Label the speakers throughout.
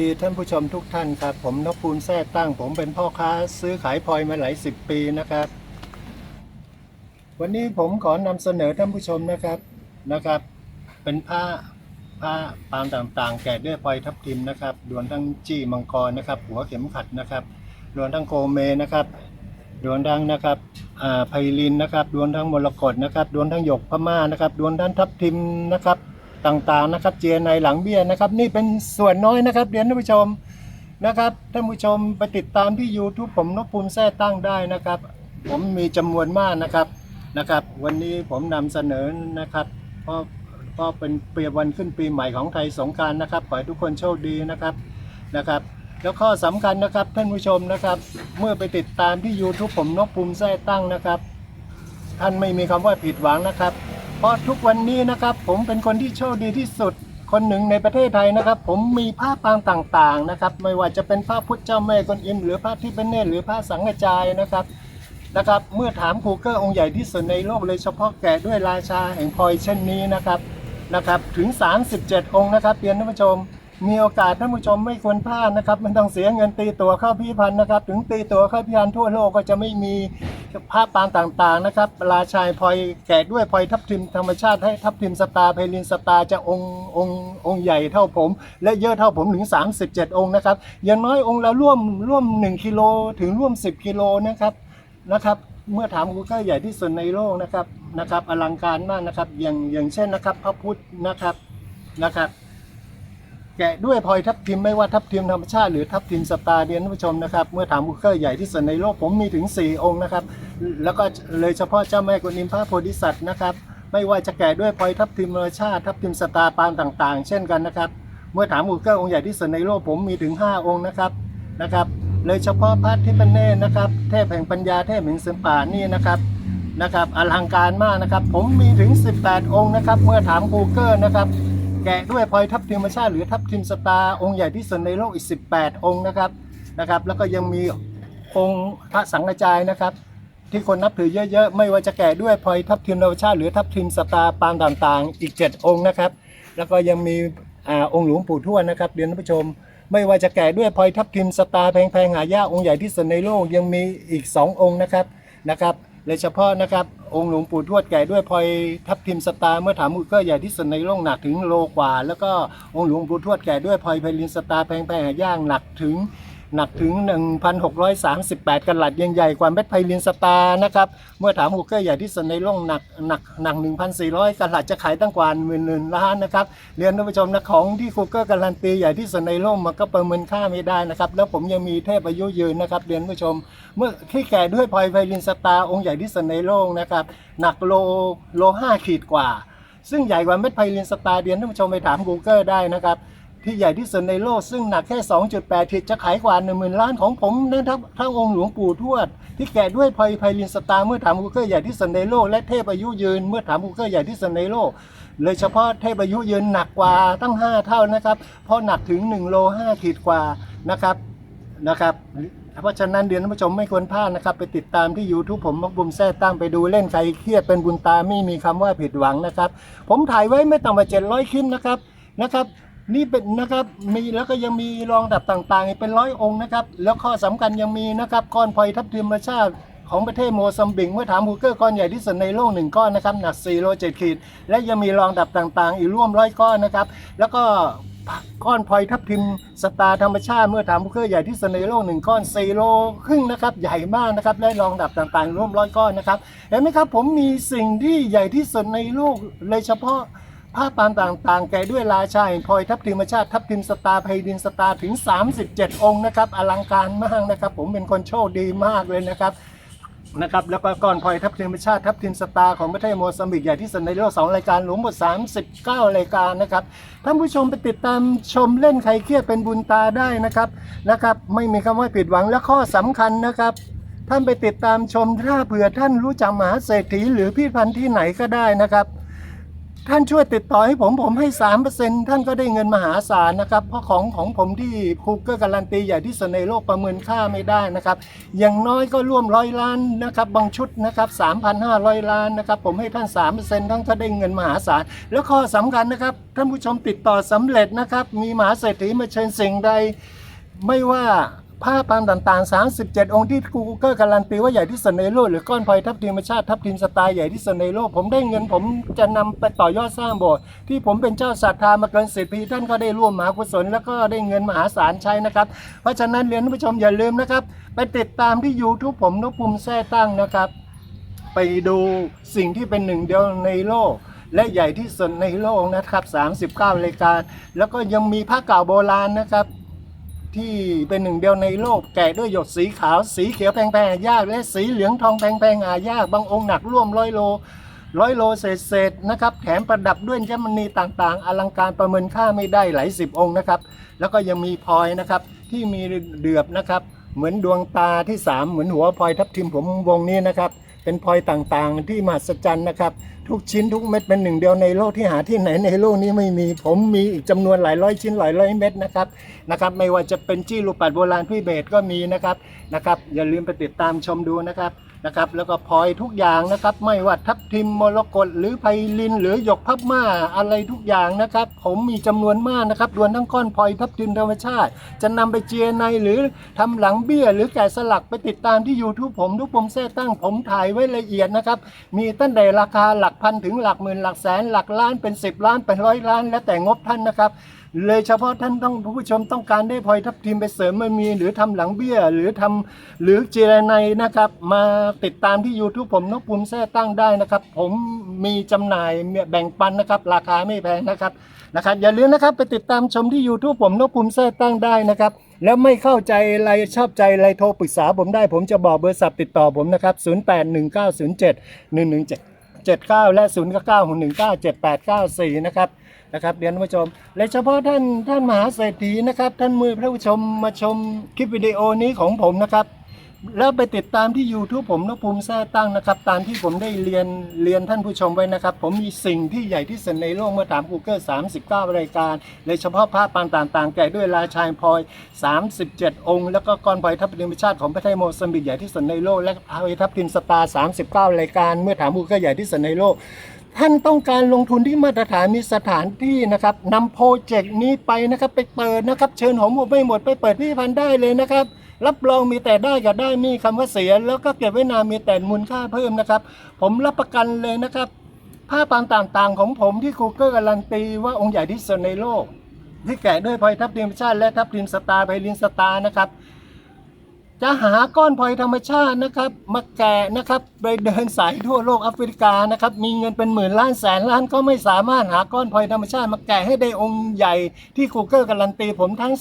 Speaker 1: ดีท่านผู้ชมทุกท่านครับ ผมนพภูลแท้ตั้ง ผมเป็นพ่อค้าซื้อขายพลอยมาหลายสิบปีนะครับ วันนี้ผมขอนำเสนอท่านผู้ชมนะครับนะครับ เป็นผ้าผ้าปางต่างๆ แกะด้วยพลอยทับทิมนะครับรวมทั้งจี้มังกรนะครับ หัวเข็มขัดนะครับรวมทั้งโกเมนะครับรวมทั้งนะครับอ่าไพลินนะครับรวมทั้งมรกตนะครับรวมทั้งหยกพม่านะครับรวมทั้งทับทิมนะครับ ต่างๆนะครับ เจียในหลังเบี้ยนะครับ นี่เป็นส่วนน้อยนะครับเรียนท่านผู้ชมนะครับท่านผู้ชมไปติดตามที่ YouTube ผมนพภูมิแท้ตั้งได้นะครับ ผมมีจำนวนมากนะครับนะครับ วันนี้ผมนำเสนอนะครับเพราะเพราะเป็นเปรียบวันขึ้นปีใหม่ของไทยสงกรารนะครับขอให้ทุกคนโชคดีนะครับนะครับ แล้วข้อสำคัญนะครับท่านผู้ชมนะครับ เมื่อไปติดตามที่ YouTube ผมนพภูมิแท้ตั้งนะครับ ท่านไม่มีคำว่าผิดหวังนะครับ ราะทุกวันนี้นะครับ ผมเป็นคนที่โชคดีที่สุด คนหนึ่งในประเทศไทยนะครับ ผมมีผ้าปางต่างๆนะครับ ไม่ว่าจะเป็นผ้าพุทธเจ้าแม่กวนอิม หรือผ้าที่เป็นเนตรหรือผ้าสังฆจายนะครับนะครับ เมื่อถามครูเกอร์องค์ใหญ่ที่สุดในโลกเลยเฉพาะแก่ด้วยราชาแห่งพลอยเช่นนี้นะครับนะครับ ถึง 37 องค์นะครับเรียนท่านผู้ชม มีโอกาสท่านผู้ชมไม่ควรพลาดนะครับไม่ต้องเสียเงินตีตั๋วเข้าพิพิธภัณฑ์นะครับ ถึงตีตั๋วเข้าพิพิธภัณฑ์ทั่วโลกก็จะไม่มีภาพปางต่างๆนะครับราชายพลอยแกะด้วยพลอยทับทิมธรรมชาติให้ทับทิมสตาร์เพลินสตาร์จะองค์องค์องค์ใหญ่เท่าผม และเยอะเท่าผมถึง 37 องค์นะครับอย่างน้อยองค์ละร่วมร่วม 1กิโลถึงร่วม 10กิโลนะครับนะครับเมื่อถามกูก็ใหญ่ที่สุดในโลกนะครับนะครับอลังการมากนะครับอย่างอย่างเช่นนะครับ พระพุทธนะครับนะครับ แกะด้วยพลอยทับทิมไม่ว่าทับทิมธรรมชาติหรือทับทิมสตาร์เดียนท่านผู้ชมนะครับเมื่อถามบุคเกอร์ใหญ่ที่สุดในโลกผมมีถึง 4 องค์นะครับ แล้วก็เลยเฉพาะเจ้าแม่กวนอิมพระโพธิสัตว์นะครับ ไม่ว่าจะแกะด้วยพลอยทับทิมธรรมชาติทับทิมสตาร์ปางต่างๆ เช่นกันนะครับ เมื่อถามบุคเกอร์องค์ใหญ่ที่สุดในโลกผมมีถึง 5 องค์นะครับนะครับเลยเฉพาะพระที่เป็นเนตนะครับเทพแห่งปัญญาเทพแห่งศิลปะนี่นะครับนะครับอลังการมากนะครับ ผมมีถึง 18 องค์นะครับ เมื่อถามกูเกอร์นะครับ แกะด้วยพลอยทับทิมธรรมชาติหรือทับทิมสตาร์องค์ใหญ่ที่สุดในโลกอีก 18 องค์นะครับนะครับ แล้วก็ยังมีองค์พระสังฆจายนะครับ ที่คนนับถือเยอะๆ ไม่ว่าจะแกะด้วยพลอยทับทิมธรรมชาติหรือทับทิมสตาร์ปางต่างๆ อีก 7 องค์นะครับ แล้วก็ยังมีอาองค์หลวงปู่ทวดนะครับเรียนท่านผู้ชม ไม่ว่าจะแกะด้วยพลอยทับทิมสตาร์แพงๆหายากองค์ใหญ่ที่สุดในโลกยังมีอีก 2 องค์นะครับนะครับ เลยเฉพาะนะครับ องค์หลวงปู่ทวดแก่ด้วยพลอยทับทิมสตาร์เมื่อถามมือก็ใหญ่ที่สุดในโลกหนักถึงโลกว่า แล้วก็องค์หลวงปู่ทวดแก่ด้วยพลอยไพลินสตาร์แพงๆหายากหนักถึง หนักถึง 1,638กันหลัดยังใหญ่กว่าเม็ดไพลินสตาร์นะครับ เมื่อถามฮูเกอร์ใหญ่ที่สุดในโลกหนักหนักหนัก 1,400กันหลัดจะขายตั้งกว่าหมื่นหนึ่งล้านนะครับ เรียนท่านผู้ชมนะของที่คูเกอร์การันตีใหญ่ที่สุดในโลกมันก็ประเมินค่าไม่ได้นะครับ แล้วผมยังมีเทพอายุยืนนะครับ เรียนผู้ชม เมื่อที่แก่ด้วยพลอยไพลินสตาร์องค์ใหญ่ที่สุดในโลกนะครับ หนักโลโลห้าขีดกว่า ซึ่งใหญ่กว่าเม็ดไพลินสตาร์เรียนท่านผู้ชมไปถาม Google ได้นะครับ ที่ใหญ่ที่สุดในโลกซึ่งหนักแค่ 2.8ขีดจะขายกว่า 1 0,000 ล้านของผมนะครับทั้งองค์หลวงปู่ทวด ที่แกะด้วยพลอยไพลินสตาร์เมื่อถามกูเกอร์ใหญ่ที่สุดในโลกและเทพอายุยืน เมื่อถามกูเกอร์ใหญ่ที่สุดในโลกเลยเฉพาะเทพอายุยืนหนักกว่าตั้ง 5 เท่านะครับเพราะหนักถึง1โล5ขีดกว่านะครับนะครับเพราะฉะนั้นเดือนท่านผู้ชมไม่ควรพลาดนะครับ ไปติดตามที่ YouTube ผมมักบุมแท้ตั้งไปดูเล่นใครเครียดเป็นบุญตาไม่มีคำว่าผิดหวังนะครับ ผมถ่ายไว้ไม่ต่ำกว่า700คลิปนะครับนะครับ นี่เป็นนะครับมีแล้วก็ยังมีรองดับต่างๆอีกเป็นร้อยองค์นะครับ แล้วข้อสำคัญยังมีนะครับก้อนพลอยทับทิมธรรมชาติของประเทศโมซัมบิกเมื่อถามฮูเกอร์ก้อนใหญ่ที่สุดในโลกหนึ่งก้อนนะครับหนัก4โล7ขีด และยังมีรองดับต่างๆ อีกร่วมร้อยก้อนนะครับ แล้วก็ก้อนพลอยทับทิมสตาร์ธรรมชาติเมื่อถามฮูเกอร์ใหญ่ที่สุดในโลกหนึ่งก้อน4โลครึ่งนะครับ ใหญ่มากนะครับและรองดับต่างๆ ร่วมร้อยก้อนนะครับ เห็นไหมครับผมมีสิ่งที่ใหญ่ที่สุดในโลกเลยเฉพาะ ผ้าปานต่างๆ แก่ด้วยราชาแห่งพลอยทับทิมชาติทับทิมสตาร์ไพดินสตาร์ถึง 37 องค์นะครับอลังการมากนะครับ ผมเป็นคนโชคดีมากเลยนะครับนะครับแล้วก็ก้อนพลอยทับทิมชาติทับทิมสตาร์ของประเทศโมซัมบิกใหญ่ที่สุดในโลก2รายการรวมหมด 39 รายการนะครับท่านผู้ชมไปติดตามชมเล่นใครเครียดเป็นบุญตาได้นะครับนะครับไม่มีคำว่าผิดหวังและข้อสำคัญนะครับท่านไปติดตามชมถ้าเผื่อท่านรู้จักมหาเศรษฐีหรือพิพิธภัณฑ์ที่ไหนก็ได้นะครับ ท่านช่วยติดต่อให้ผมผมให้สามเปอร์เซ็นท่านก็ได้เงินมหาศาลนะครับ เพราะของของผมที่คูเกอร์การันตีใหญ่ที่สุดในโลกประเมินค่าไม่ได้นะครับ อย่างน้อยก็ร่วมร้อยล้านนะครับบางชุดนะครับ3,500ล้านนะครับผมให้ท่าน3เปอร์เซ็นท่านก็ได้เงินมหาศาลแล้วข้อสำคัญนะครับท่านผู้ชมติดต่อสำเร็จนะครับ มีมหาเศรษฐีมาเชิญสิ่งใดไม่ว่า ผ้าปางต่างๆ 37 องค์ที่กูเกอร์การันตีว่าใหญ่ที่สุดในโลกหรือก้อนพลอยทับทิมชาติทับทิมสไตล์ใหญ่ที่สุดในโลก ผมได้เงินผมจะนำไปต่อยอดสร้างโบสถ์ที่ผมเป็นเจ้าศรัทธามาเกินสิบปีท่านก็ได้ร่วมมหากุศลแล้วก็ได้เงินมหาศาลใช้นะครับ เพราะฉะนั้นเรียนผู้ชมอย่าลืมนะครับ ไปติดตามที่ YouTube ผมนพภูมิแท้ตั้งนะครับ ไปดูสิ่งที่เป็นหนึ่งเดียวในโลกและใหญ่ที่สุดในโลกนะครับ 39รายการ แล้วก็ยังมีผ้าเก่าโบราณนะครับ ที่เป็นหนึ่งเดียวในโลกแกะด้วยหยดสีขาวสีเขียวแพงๆหายาก และสีเหลืองทองแพงๆหายาก บางองค์หนักร่วมร้อยโลร้อยโลเศษๆนะครับแถมประดับด้วยเจมณีต่างๆ อลังการประเมินค่าไม่ได้หลายสิบองค์นะครับ แล้วก็ยังมีพลอยนะครับที่มีเดือบนะครับ เหมือนดวงตาที่สามเหมือนหัวพลอยทับทิมผมวงนี้นะครับ เป็นพลอยต่างๆที่มหัศจรรย์นะครับ ทุกชิ้นทุกเม็ดเป็นหนึ่งเดียวในโลกที่หาที่ไหนในโลกนี้ไม่มีผมมีอีกจำนวนหลายร้อยชิ้นหลายร้อยเม็ดนะครับนะครับ ไม่ว่าจะเป็นจี้ลูกปัดโบราณพี่เบสก็มีนะครับนะครับ อย่าลืมไปติดตามชมดูนะครับ นะครับแล้วก็พลอยทุกอย่างนะครับ ไม่ว่าทับทิมมรกตหรือไพลิน หรือหยกพับม่าอะไรทุกอย่างนะครับ ผมมีจำนวนมากนะครับรวมทั้งก้อนพลอยทับทิมธรรมชาติ จะนำไปเจียในหรือทำหลังเบี้ย หรือแกะสลักไปติดตามที่ YouTube ผมทุกผมแท้ตั้งผมถ่ายไว้ละเอียดนะครับ มีตั้งแต่ราคาหลักพันถึงหลักหมื่นหลักแสนหลักล้านเป็น 10 ล้านเป็นร้อยล้าน แล้วแต่งบท่านนะครับ เลยเฉพาะท่านต้องผู้ชมต้องการได้พลอยทับทิมไปเสริมมันมี หรือทำหลังเบี้ย หรือทำหรือเจรไนนะครับ มาติดตามที่ YouTube ผมนกภูมิแท้ตั้งได้นะครับ ผมมีจำหน่ายแบ่งปันนะครับ ราคาไม่แพงนะครับนะครับ อย่าลืมนะครับไปติดตามชมที่ YouTube ผมนกภูมิแท้ตั้งได้นะครับ แล้วไม่เข้าใจอะไรชอบใจอะไรโทรปรึกษาผมได้ ผมจะบอกเบอร์สับติดต่อผมนะครับ 0819071177 79 และ 0991978894 นะครับ นะครับเรียนท่านผู้ชม และเฉพาะท่านท่านมหาเศรษฐีนะครับ ท่านมือพระผู้ชมมาชมคลิปวิดีโอนี้ของผมนะครับ แล้วไปติดตามที่ YouTube ผมนภูมิแท้ตั้งนะครับ ตามที่ผมได้เรียนเรียนท่านผู้ชมไว้นะครับ ผมมีสิ่งที่ใหญ่ที่สุดในโลกเมื่อถาม Google 39 รายการโดยเฉพาะพระปางต่างๆแกะด้วยราชายพลอย 37 องค์ แล้วก็ก้อนพลอยทับทิมชาติของประเทศโมซัมบิกใหญ่ที่สุดในโลกและพลอยทับทิมสตาร์39 รายการ เมื่อถาม Google ใหญ่ที่สุดในโลก ท่านต้องการลงทุนที่มาตรฐานมีสถานที่นะครับนำโปรเจกต์นี้ไปนะครับไปเปิดนะครับ เชิญหอมหมดไม่หมดไปเปิดพิพิธภัณฑ์ได้เลยนะครับ รับรองมีแต่ได้กับได้มีคำว่าเสีย แล้วก็เก็บไว้นานมีแต่มูลค่าเพิ่มนะครับ ผมรับประกันเลยนะครับผ้าปางต่างๆ ของผมที่คูเกอร์การันตีว่าองค์ใหญ่ที่สุดในโลก ที่แกะด้วยพลอยทับทิมชาติและทับทิมสตาร์ไพลินสตาร์นะครับ จะหาก้อนพลอยธรรมชาตินะครับ มาแกะนะครับไปเดินสายทั่วโลกแอฟริกานะครับ มีเงินเป็นหมื่นล้านแสนล้านก็ไม่สามารถหาก้อนพลอยธรรมชาติ มาแกะให้ได้องค์ใหญ่ที่คูเกอร์การันตีผมทั้ง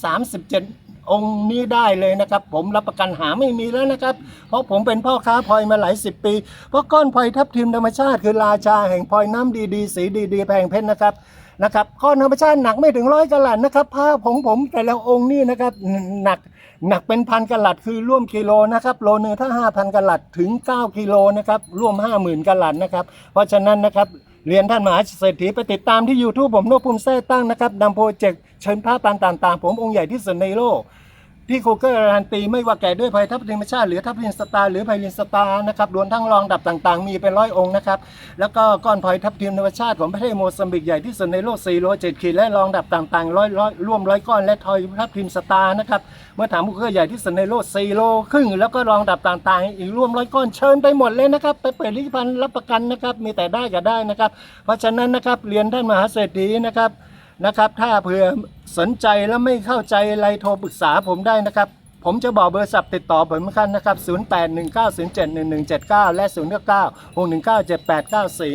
Speaker 1: 37 องค์นี้ได้เลยนะครับ ผมรับประกันหาไม่มีแล้วนะครับ เพราะผมเป็นพ่อค้าพลอยมาหลายสิบปี เพราะก้อนพลอยทับทิมธรรมชาติ คือราชาแห่งพลอยน้ำดีๆ สีดีๆแพงเพชรนะครับนะครับก้อนธรรมชาติหนักไม่ถึงร้อยกะลัดนะครับผ้าของผมแต่ละองค์นี่นะครับหนัก หนักเป็นพันกะลัดคือร่วมกิโลนะครับโลนึงถ้าห้าพันกะลัดถึง 9 กิโลนะครับร่วม 5 0,000กะลัดนะครับเพราะฉะนั้นนะครับเรียนท่านมหาเศรษฐีไปติดตามที่ YouTube ผมโนภูมิแท้ตั้งนะครับนำโปรเจกต์เชิญพระปานต่างๆ ผมองค์ใหญ่ที่สุดในโลก ที่โคเกอร์การันตีไม่ว่าแก่ด้วยไพทับทิมชาติหรือทับทิมสตาร์หรือไพลินสตาร์นะครับรวมทั้งรองดับต่างๆ มีเป็นร้อยองค์นะครับ แล้วก็ก้อนพลอยทับทิมธรรมชาติของประเทศโมซัมบิกใหญ่ที่สุดในโลก4โล7ขีดและรองดับต่างๆร้อยร้อยร่วมร้อยก้อนและทอยทับทิมสตาร์นะครับเมื่อถามโคเกอร์ใหญ่ที่สุดในโลก4โลครึ่งแล้วก็รองดับต่างๆ อีกร่วมร้อยก้อนเชิญไปหมดเลยนะครับไปเปิดลิขพันรับประกันนะครับมีแต่ได้กับได้นะครับ เพราะฉะนั้นนะครับเรียนท่านมหาเศรษฐีนะครับ นะครับ ถ้าเผื่อสนใจแล้วไม่เข้าใจอะไรโทรปรึกษาผมได้นะครับ ผมจะบอกเบอร์สับติดต่อผมเหมือนนะครับ 0819071179 และ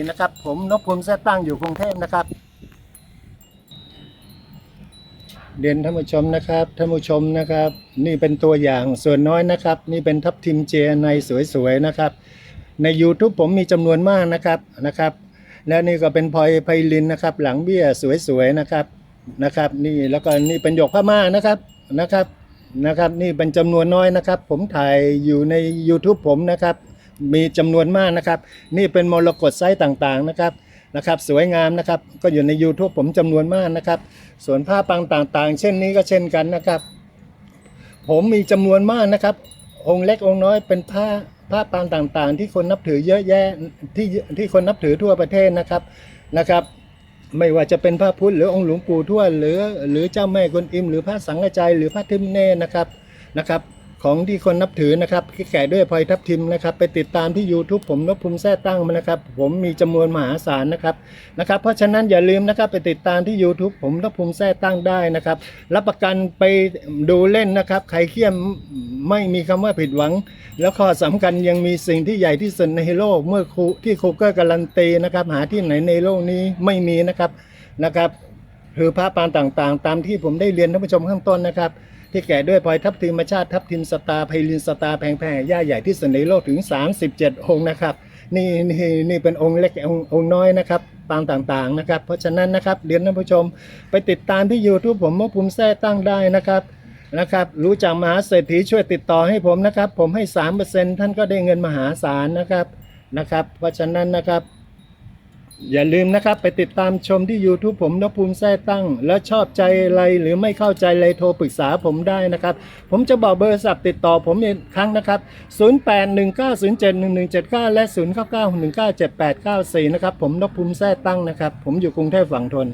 Speaker 1: 0961197894 นะครับ ผมนพภูมิแท้ตั้งอยู่กรุงเทพนะครับเรียนท่านผู้ชมนะครับท่านผู้ชมนะครับ นี่เป็นตัวอย่างส่วนน้อยนะครับ นี่เป็นทับทิมเจในสวยๆนะครับ ใน YouTube ผมมีจำนวนมากนะครับนะครับ และนี่ก็เป็นพลอยไพลินนะครับ หลังเบี้ยสวยๆนะครับนะครับ นี่แล้วก็นี่เป็นหยกพม่านะครับนะครับนะครับ นี่เป็นจำนวนน้อยนะครับ ผมถ่ายอยู่ใน YouTube ผมนะครับ มีจำนวนมากนะครับ นี่เป็นมรกตไซส์ต่างๆนะครับนะครับ สวยงามนะครับ ก็อยู่ใน YouTube ผมจำนวนมากนะครับ ส่วนผ้าปังต่างๆ เช่นนี้ก็เช่นกันนะครับ ผมมีจำนวนมากนะครับ องค์เล็กองค์น้อยเป็นผ้าผ้าปางต่างๆ ที่คนนับถือเยอะแยะที่ที่คนนับถือทั่วประเทศนะครับนะครับ ไม่ว่าจะเป็นพระพุทธหรือองค์หลวงปู่ทวดหรือ หรือเจ้าแม่กวนอิมหรือพระสังฆจายหรือพระทิมเน่นะครับนะครับ ของที่คนนับถือนะครับแก่ด้วยพลอยทับทิมนะครับ ไปติดตามที่ YouTube ผมนพภูมิแท้ตั้งมานะครับ ผมมีจำนวนมหาศาลนะครับนะครับ เพราะฉะนั้นอย่าลืมนะครับไปติดตามที่ YouTube ผมนพภูมิแท้ตั้งได้นะครับ รับประกันไปดูเล่นนะครับใครเขี้ยมไม่มีคำว่าผิดหวัง แล้วข้อสำคัญยังมีสิ่งที่ใหญ่ที่สุดในโลกเมื่อครูที่ครูเกอร์การันตีนะครับหาที่ไหนในโลกนี้ไม่มีนะครับนะครับคือพระปางต่างๆ ตามที่ผมได้เรียนท่านผู้ชมข้างต้นนะครับ ที่แก่ด้วยพลอยทับทิมชาติทับทิมสตาไพลินสตาร์แพงๆย่าใหญ่ที่สุดในโลกถึง 37 องค์นะครับ นี่นี่นี่เป็นองค์เล็กองค์องค์น้อยนะครับปางต่างๆนะครับ เพราะฉะนั้นนะครับเรียนท่านผู้ชมไปติดตามที่ YouTube ผมมะภูมิแท้ตั้งได้นะครับนะครับรู้จักมหาเศรษฐีช่วยติดต่อให้ผมนะครับ ผมให้ 3%ท่านก็ได้เงินมหาศาลนะครับนะครับ เพราะฉะนั้นนะครับ อย่าลืมนะครับไปติดตามชมที่ YouTube ผมนภูมิแท้ตั้ง แล้วชอบใจอะไรหรือไม่เข้าใจอะไรโทรปรึกษาผมได้นะครับ ผมจะบอกเบอร์โทรศัพท์ติดต่อผมอีกครั้งนะครับ 0819071179 และ 0991978894 นะครับ ผมนภูมิแท้ตั้งนะครับ ผมอยู่กรุงเทพฝั่งทน